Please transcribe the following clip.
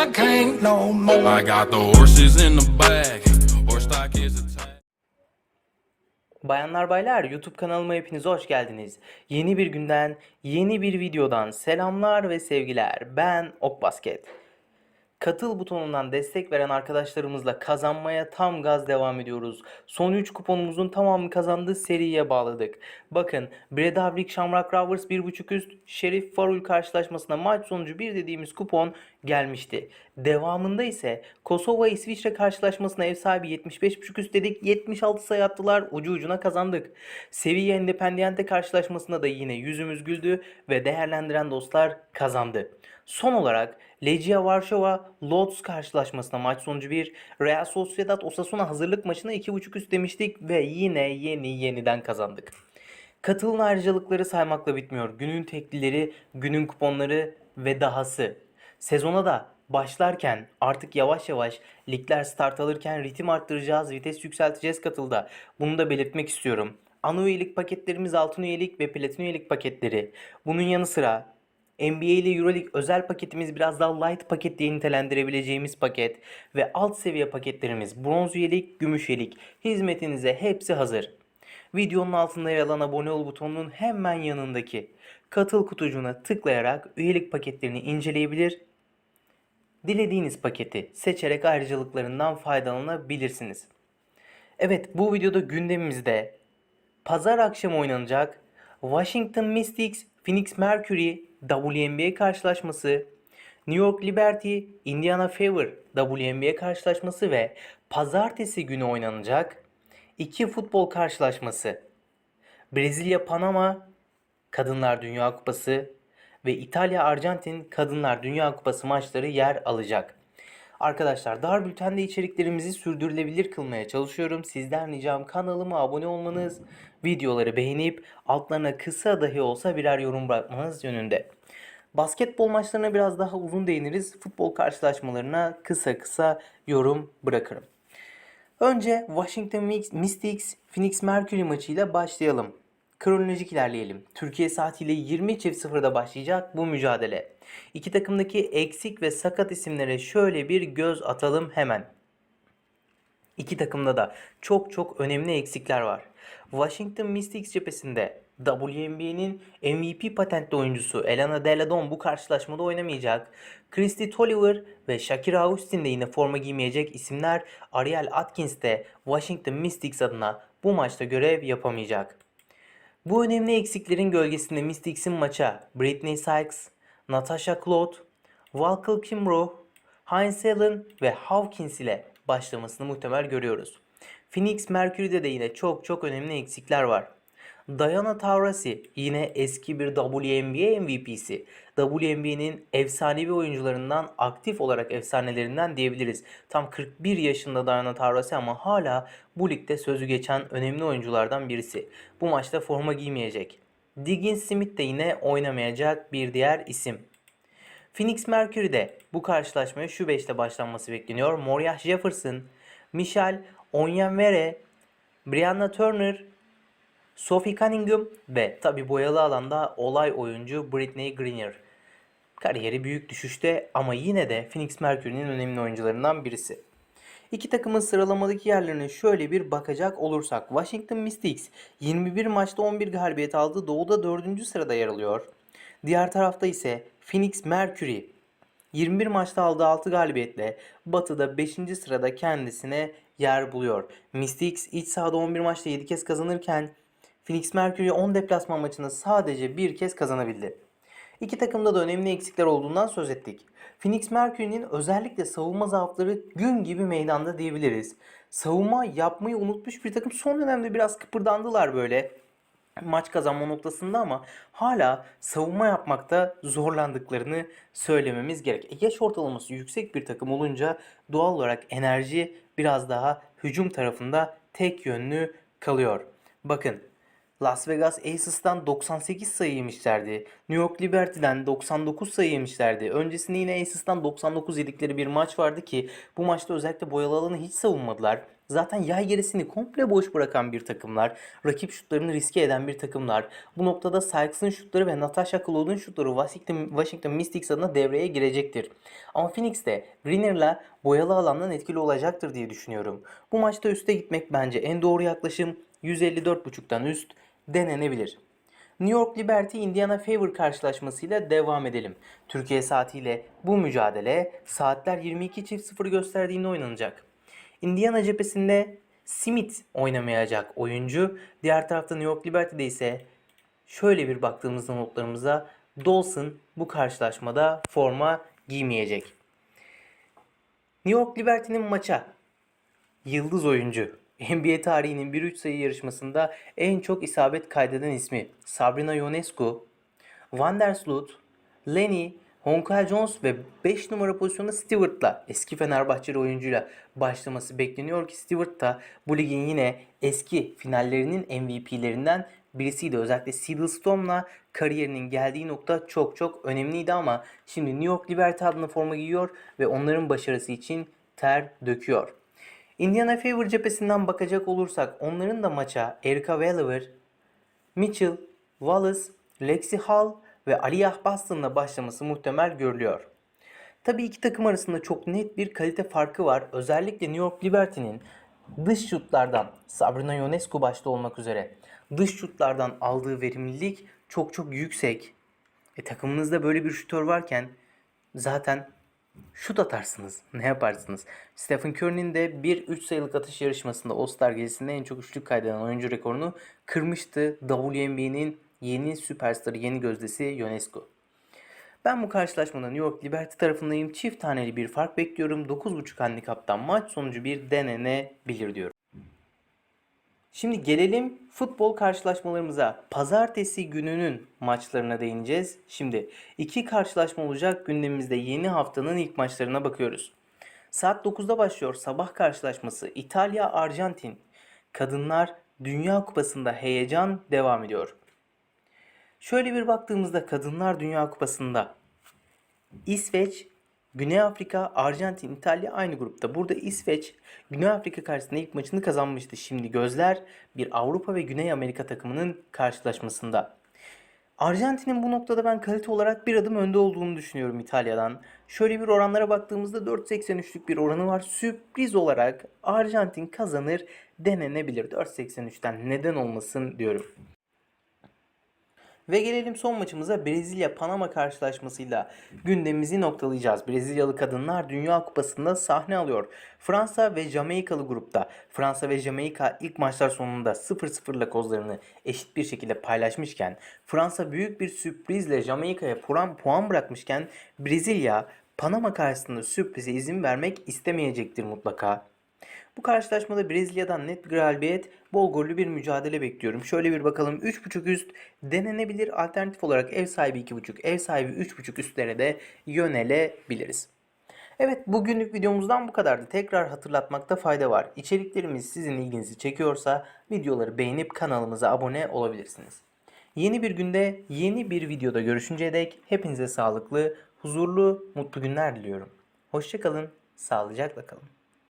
I can't no more. I got the horses in the back. Horse stock is attached. Bayanlar baylar YouTube kanalıma hepiniz hoş geldiniz. Yeni bir günden, yeni bir videodan selamlar ve sevgiler. Ben Ok Basket. Katıl butonundan destek veren arkadaşlarımızla kazanmaya tam gaz devam ediyoruz. Son 3 kuponumuzun tamamını kazandığı seriye bağladık. Bakın Bredavrik Shamrock Rovers 1.5 üst Şerif Farul karşılaşmasına maç sonucu 1 dediğimiz kupon gelmişti. Devamında ise Kosova İsviçre karşılaşmasına ev sahibi 75.5 üst dedik. 76 sayı attılar. Ucu ucuna kazandık. Sevilla Independiente karşılaşmasında da yine yüzümüz güldü ve değerlendiren dostlar kazandı. Son olarak Legia Varşova Lodz karşılaşmasına maç sonucu 1, Real Sociedad Osasuna hazırlık maçına 2.5 üst demiştik ve yine yeni yeniden kazandık. Katılın ayrıcalıkları saymakla bitmiyor. Günün teklileri, günün kuponları ve dahası. Sezona da başlarken artık yavaş yavaş ligler start alırken ritim arttıracağız, vites yükselteceğiz katılda. Bunu da belirtmek istiyorum. Ana üyelik paketlerimiz altın üyelik ve platin üyelik paketleri. Bunun yanı sıra NBA ile Euroleague özel paketimiz biraz daha light paket diye nitelendirebileceğimiz paket ve alt seviye paketlerimiz bronz üyelik, gümüş üyelik hizmetinize hepsi hazır. Videonun altında yer alan abone ol butonunun hemen yanındaki katıl kutucuğuna tıklayarak üyelik paketlerini inceleyebilir, dilediğiniz paketi seçerek ayrıcalıklarından faydalanabilirsiniz. Evet bu videoda gündemimizde pazar akşamı oynanacak Washington Mystics Phoenix Mercury WNBA karşılaşması, New York Liberty Indiana Fever WNBA karşılaşması ve pazartesi günü oynanacak iki futbol karşılaşması. Brezilya Panama Kadınlar Dünya Kupası ve İtalya Arjantin Kadınlar Dünya Kupası maçları yer alacak. Arkadaşlar dar bültende içeriklerimizi sürdürülebilir kılmaya çalışıyorum. Sizden ricam kanalıma abone olmanız, videoları beğenip altlarına kısa dahi olsa birer yorum bırakmanız yönünde. Basketbol maçlarına biraz daha uzun değiniriz. Futbol karşılaşmalarına kısa kısa yorum bırakırım. Önce Washington Mystics Phoenix Mercury maçıyla başlayalım. Kronolojik ilerleyelim. Türkiye saatiyle 20.00'da başlayacak bu mücadele. İki takımdaki eksik ve sakat isimlere şöyle bir göz atalım hemen. İki takımda da çok çok önemli eksikler var. Washington Mystics cephesinde WNBA'nin MVP patentli oyuncusu Elena Deladon bu karşılaşmada oynamayacak. Christy Tolliver ve Shakira Austin de yine forma giymeyecek isimler Ariel Atkins de Washington Mystics adına bu maçta görev yapamayacak. Bu önemli eksiklerin gölgesinde Mystics'in maça Britney Sykes, Natasha Cloud, Walker Kimbrough, Heinz Allen ve Hawkins ile başlamasını muhtemel görüyoruz. Phoenix Mercury'de de yine çok çok önemli eksikler var. Diana Taurasi yine eski bir WNBA MVP'si. WNBA'nin efsanevi oyuncularından, aktif olarak efsanelerinden diyebiliriz. Tam 41 yaşında Diana Taurasi ama hala bu ligde sözü geçen önemli oyunculardan birisi. Bu maçta forma giymeyecek. Diggins Smith de yine oynamayacak bir diğer isim. Phoenix Mercury'de bu karşılaşmaya şu 5'te başlanması bekleniyor. Moriah Jefferson, Michelle Onyenwere, Brianna Turner, Sophie Cunningham ve tabi boyalı alanda olay oyuncu Britney Griner. Kariyeri büyük düşüşte ama yine de Phoenix Mercury'nin önemli oyuncularından birisi. İki takımın sıralamadaki yerlerine şöyle bir bakacak olursak Washington Mystics 21 maçta 11 galibiyet aldı. Doğuda 4. sırada yer alıyor. Diğer tarafta ise Phoenix Mercury 21 maçta aldığı 6 galibiyetle Batı'da 5. sırada kendisine yer buluyor. Mystics iç sahada 11 maçta 7 kez kazanırken Phoenix Mercury 10 deplasman maçında sadece bir kez kazanabildi. İki takımda da önemli eksikler olduğundan söz ettik. Phoenix Mercury'nin özellikle savunma zaafları gün gibi meydanda diyebiliriz. Savunma yapmayı unutmuş bir takım son dönemde biraz kıpırdandılar böyle maç kazanma noktasında ama hala savunma yapmakta zorlandıklarını söylememiz gerek. E, yaş ortalaması yüksek bir takım olunca doğal olarak enerji biraz daha hücum tarafında tek yönlü kalıyor. Bakın Las Vegas Aces'tan 98 sayı yemişlerdi. New York Liberty'den 99 sayı yemişlerdi. Öncesinde yine Aces'tan 99 yedikleri bir maç vardı ki bu maçta özellikle boyalı alanı hiç savunmadılar. Zaten yay gerisini komple boş bırakan bir takımlar. Rakip şutlarını riske eden bir takımlar. Bu noktada Sykes'ın şutları ve Natasha Cloud'un şutları Washington, Washington Mystics adına devreye girecektir. Ama Phoenix de Greener'la boyalı alandan etkili olacaktır diye düşünüyorum. Bu maçta üste gitmek bence en doğru yaklaşım. 154.5'tan üst denenebilir. New York Liberty Indiana Fever karşılaşmasıyla devam edelim. Türkiye saatiyle bu mücadele saatler 22.00 gösterdiğinde oynanacak. Indiana cephesinde Smith oynamayacak oyuncu. Diğer tarafta New York Liberty'de ise şöyle bir baktığımızda notlarımıza Dawson bu karşılaşmada forma giymeyecek. New York Liberty'nin maça yıldız oyuncu. NBA tarihinin 1-3 sayı yarışmasında en çok isabet kaydeden ismi Sabrina Ionescu, Van der Sloot, Lenny, Honka Jones ve 5 numara pozisyonda Stewart'la eski Fenerbahçeli oyuncuyla başlaması bekleniyor ki Stewart da bu ligin yine eski finallerinin MVP'lerinden birisiydi. Özellikle Seattle Storm'la kariyerinin geldiği nokta çok çok önemliydi ama şimdi New York Liberty adına forma giyiyor ve onların başarısı için ter döküyor. Indiana Fever cephesinden bakacak olursak onların da maça Erika Welliver, Mitchell, Wallace, Lexi Hall ve Aliyah Boston'la başlaması muhtemel görülüyor. Tabii iki takım arasında çok net bir kalite farkı var. Özellikle New York Liberty'nin dış şutlardan Sabrina Ionescu başta olmak üzere dış şutlardan aldığı verimlilik çok çok yüksek. E, takımınızda böyle bir şutör varken zaten şut atarsınız. Ne yaparsınız? Stephen Curry'nin de bir 3 sayılık atış yarışmasında All-Star gezisinde en çok üçlük kaydeden oyuncu rekorunu kırmıştı. WNBA'nin yeni süperstarı, yeni gözdesi Ionescu. Ben bu karşılaşmada New York Liberty tarafındayım. Çift taneli bir fark bekliyorum. 9.5 handikaptan maç sonucu bir denenebilir diyorum. Şimdi gelelim futbol karşılaşmalarımıza. Pazartesi gününün maçlarına değineceğiz. Şimdi iki karşılaşma olacak gündemimizde yeni haftanın ilk maçlarına bakıyoruz. Saat 9'da başlıyor sabah karşılaşması İtalya-Arjantin. Kadınlar Dünya Kupası'nda heyecan devam ediyor. Şöyle bir baktığımızda Kadınlar Dünya Kupası'nda İsveç, Güney Afrika, Arjantin, İtalya aynı grupta. Burada İsveç, Güney Afrika karşısında ilk maçını kazanmıştı. Şimdi gözler bir Avrupa ve Güney Amerika takımının karşılaşmasında. Arjantin'in bu noktada ben kalite olarak bir adım önde olduğunu düşünüyorum İtalya'dan. Şöyle bir oranlara baktığımızda 4.83'lük bir oranı var. Sürpriz olarak Arjantin kazanır denenebilir. 4.83'ten neden olmasın diyorum. Ve gelelim son maçımıza Brezilya-Panama karşılaşmasıyla gündemimizi noktalayacağız. Brezilyalı kadınlar Dünya Kupası'nda sahne alıyor. Fransa ve Jamaikalı grupta. Fransa ve Jamaika ilk maçlar sonunda 0-0'la kozlarını eşit bir şekilde paylaşmışken Fransa büyük bir sürprizle Jamaika'ya puan, puan bırakmışken Brezilya Panama karşısında sürprize izin vermek istemeyecektir mutlaka. Bu karşılaşmada Brezilya'dan net bir galibiyet, bol gollü bir mücadele bekliyorum. Şöyle bir bakalım 3.5 üst denenebilir. Alternatif olarak ev sahibi 2.5, ev sahibi 3.5 üstlere de yönelebiliriz. Evet bugünlük videomuzdan bu kadardı. Tekrar hatırlatmakta fayda var. İçeriklerimiz sizin ilginizi çekiyorsa videoları beğenip kanalımıza abone olabilirsiniz. Yeni bir günde yeni bir videoda görüşünceye dek hepinize sağlıklı, huzurlu, mutlu günler diliyorum. Hoşçakalın, sağlıcakla kalın.